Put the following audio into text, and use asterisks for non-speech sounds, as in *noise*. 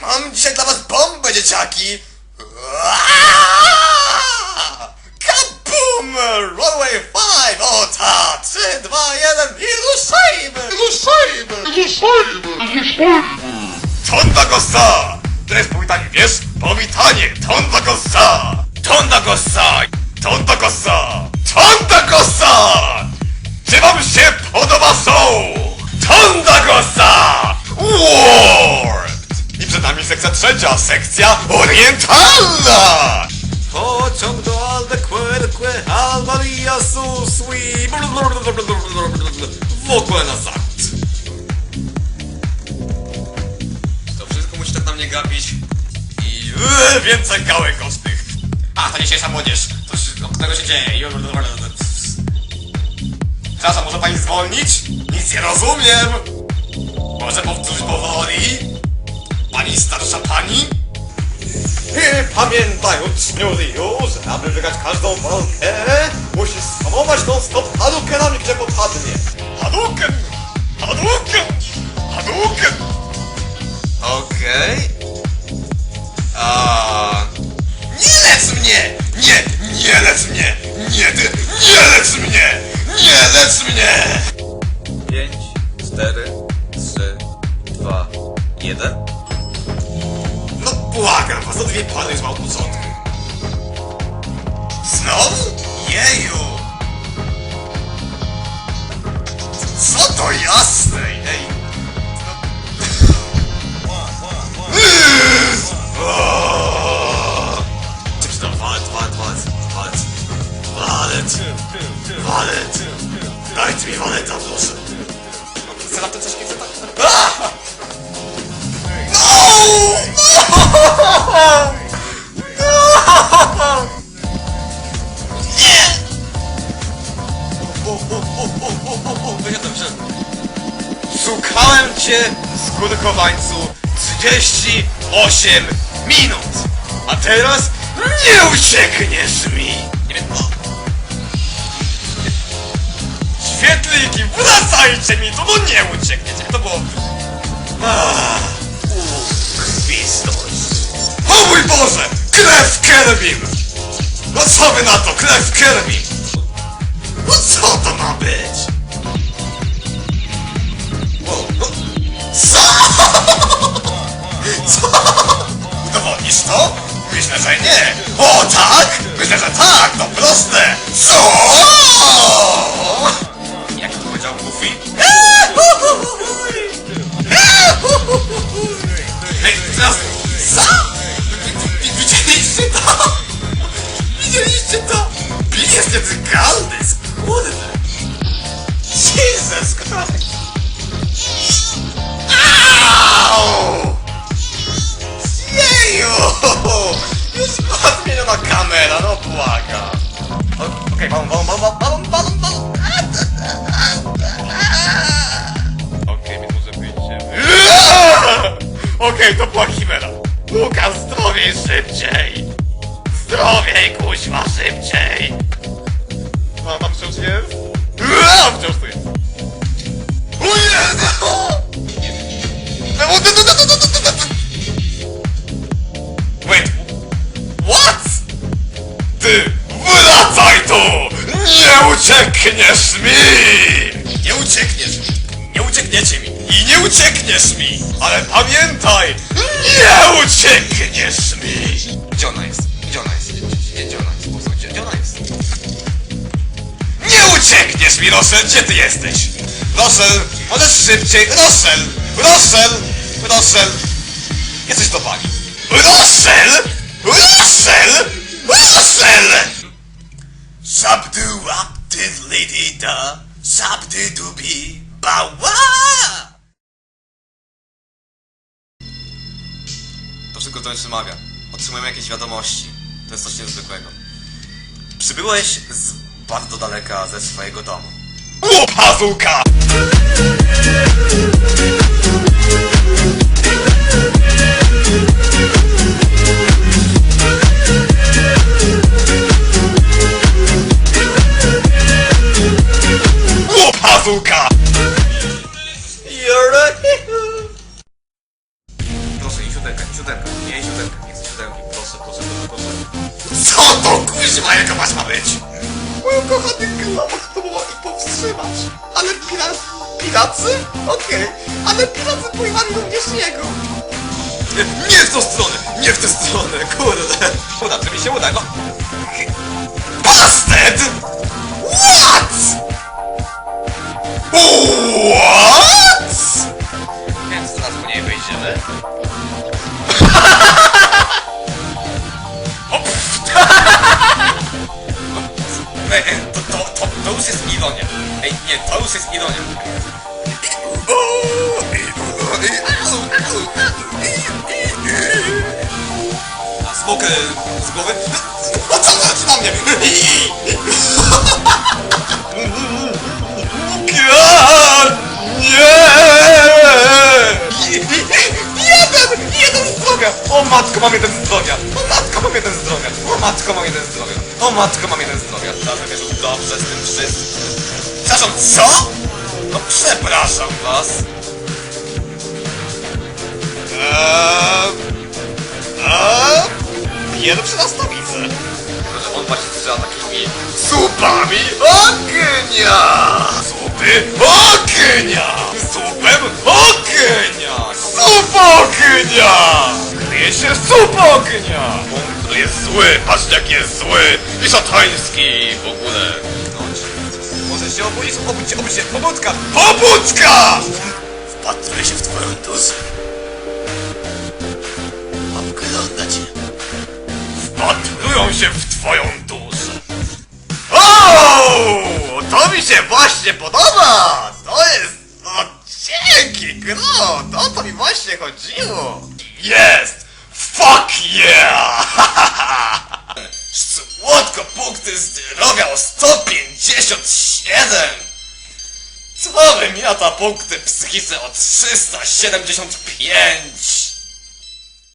Mam dzisiaj dla was bombę, dzieciaki! Kaboom! Runway 5! O ta! 3, 2, 1 i ruszajmy! Ruszajmy! Tonda Gossa! To jest powitanie, wiesz? Powitanie! Tonda Gossa! Tonda Gossa! Sekcja orientalna! Pociąg do Albuquerque, Albalia Susui, w ogóle na zachód. To wszystko musi tak na mnie gapić. I yy, więcej gałek ostrych. A, to dzisiejsza młodzież. To wszystko, tego się dzieje. Przepraszam, może pani zwolnić? Nic nie rozumiem. Może powtórzyć powoli? Pani starsza pani? Uczniowie że aby wygrać każdą walkę, musisz spamować non stop Hadoukenami, gdzie popadnie. Hadouken! Hadouken! Hadouken! Okej. A Nie lec mnie! Nie! Nie lec mnie! Nie ty! Nie lec mnie! Nie lec mnie! 5, 4, 3, 2, 1. Błagam was, odwiedź panu już małpucątkę. Znowu? Jeju! Co to jasne? Ej! Czy przeczytam walet, walet, walet, walet, walet, dajcie mi waleta, proszę. Chcę na to coś, chcę tak... No! Się. Szukałem cię, skórkowańcu, 38 minut. A teraz nie uciekniesz mi. Świetliki, wracajcie mi tu, no nie uciekniecie. To było? O mój Boże! Krew Kerbim! No co wy na to? Krew Kerbim! No co to ma być? No. Co? Co? Udowodnisz to? Myślę, że nie. O tak? Myślę, że tak, to proste. Co? Okej, okay, balon, balon, balon, balon, balon, Okej, może wyjdzie. Okej, to była Chimera. Łukasz, zdrowiej szybciej! Zdrowiej, kuźma, szybciej! No, tam wciąż jest? Uaa, wciąż tu jest. O Jezu! Wait! What? Ty! Tu! Nie uciekniesz mi! Nie uciekniesz mi! Nie uciekniecie mi! I nie uciekniesz mi! Ale pamiętaj! Nie uciekniesz mi! Gdzie ona jest? Gdzie ona jest? Gdzie, gdzie ona jest? Po co? Gdzie, ona jest? Nie uciekniesz mi, Rosel! Gdzie ty jesteś? Rosel! Możesz szybciej! Rosel! Rosel! Rosel! Jesteś to pani! Rosel! Lidida, szabdu dubi, bała! To wszystko to jeszcze mawia. Otrzymujemy jakieś wiadomości. To jest coś niezwykłego. Przybyłeś z bardzo daleka ze swojego domu. Łopazuka! Być! Mój ukochany globok próbował ich powstrzymać. Ale pirat... Piracy? Okej, ale piracy pojmali również jego. Nie w tą stronę! Nie w tę stronę, kurde! Uda, to mi się uda, no! Bastard! What? What? Ej, nie, to już jest ironia. A smokę z głowy? O co zaczyna mnie? Nie! Jeden! Jeden zdrowia! O matko, mam jeden zdrowia! O matko, mam jeden zdrowia! O matko, mam jeden zdrowia! O matko, mam jeden zdrowia! Dlatego jest dobrze z tym wszystkim. Przepraszam, co? No przepraszam was. Eee, eee, pierwszy raz to widzę. Tylko, że on właśnie strzela takimi... Supami ognia! Supy ognia! Supem ognia! Sup ognia! Kryje się sup ognia! On jest zły, patrzcie jak jest zły i szatański w ogóle. Może się obudzić? Obudź się, się, pobudka! Pobudka! Wpatruję się w twoją duszę. Ogląda cię. Wpatrują się w twoją duszę. O! To mi się właśnie podoba! To jest... O, dzięki, gro! To to mi właśnie chodziło! Jest! Fuck yeah! *laughs* Słodko punkty zdrowia o 157! Co wymiata punkty psychice o 375?